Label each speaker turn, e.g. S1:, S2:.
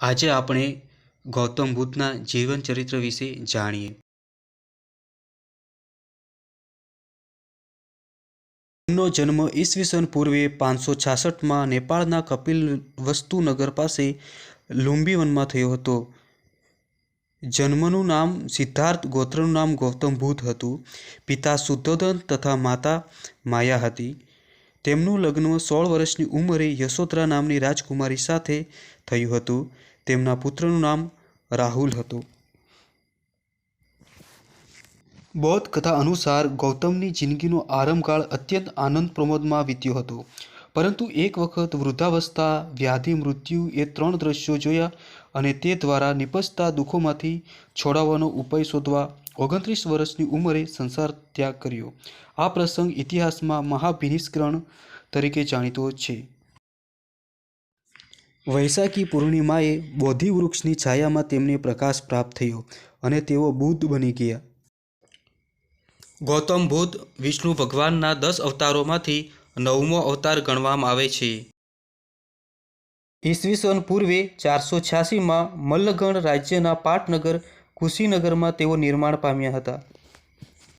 S1: આજે આપણે ગૌતમ બુદ્ધના જીવન ચરિત્ર વિશે જાણીએ તેમનો જન્મ ઈસવીસન પૂર્વે પાંચસો છાસઠમાં નેપાળના કપિલ નગર પાસે લુંબીવનમાં થયો હતો. જન્મનું નામ સિદ્ધાર્થ, ગોત્રનું નામ ગૌતમ બુદ્ધ હતું. પિતા શુદ્ધોધન તથા માતા માયા હતી. તેમનું લગ્ન સોળ વર્ષની ઉંમરે યશોધરા નામની રાજકુમારી સાથે થયું હતું. તેમના પુત્રનું નામ રાહુલ હતું. બૌદ્ધ કથા અનુસાર ગૌતમની જિંદગીનો આરંભકાળ અત્યંત આનંદ પ્રમોદમાં વીત્યો હતો. પરંતુ એક વખત વૃદ્ધાવસ્થા, વ્યાધિ, મૃત્યુ એ ત્રણ દ્રશ્યો જોયા અને તે દ્વારા નિપજતા દુઃખોમાંથી છોડાવવાનો ઉપાય શોધવા ઓગણત્રીસ વર્ષની ઉંમરે સંસાર ત્યાગ કર્યો. આ પ્રસંગ ઇતિહાસમાં મહાભિનિષ્કરણ તરીકે જાણીતો છે. વૈશાખી પૂર્ણિમાએ બોધિવૃક્ષની છાયામાં તેમને પ્રકાશ પ્રાપ્ત થયો અને તેઓ બુદ્ધ બની ગયા. ગૌતમ બુદ્ધ, વિષ્ણુ ભગવાનના દસ અવતારોમાંથી નવમો અવતાર ગણવામાં આવે છે. ઈસવીસન પૂર્વે ચારસો છ્યાસીમાં મલ્લગણ રાજ્યના પાટનગર કુશીનગરમાં તેઓ નિર્માણ પામ્યા હતા.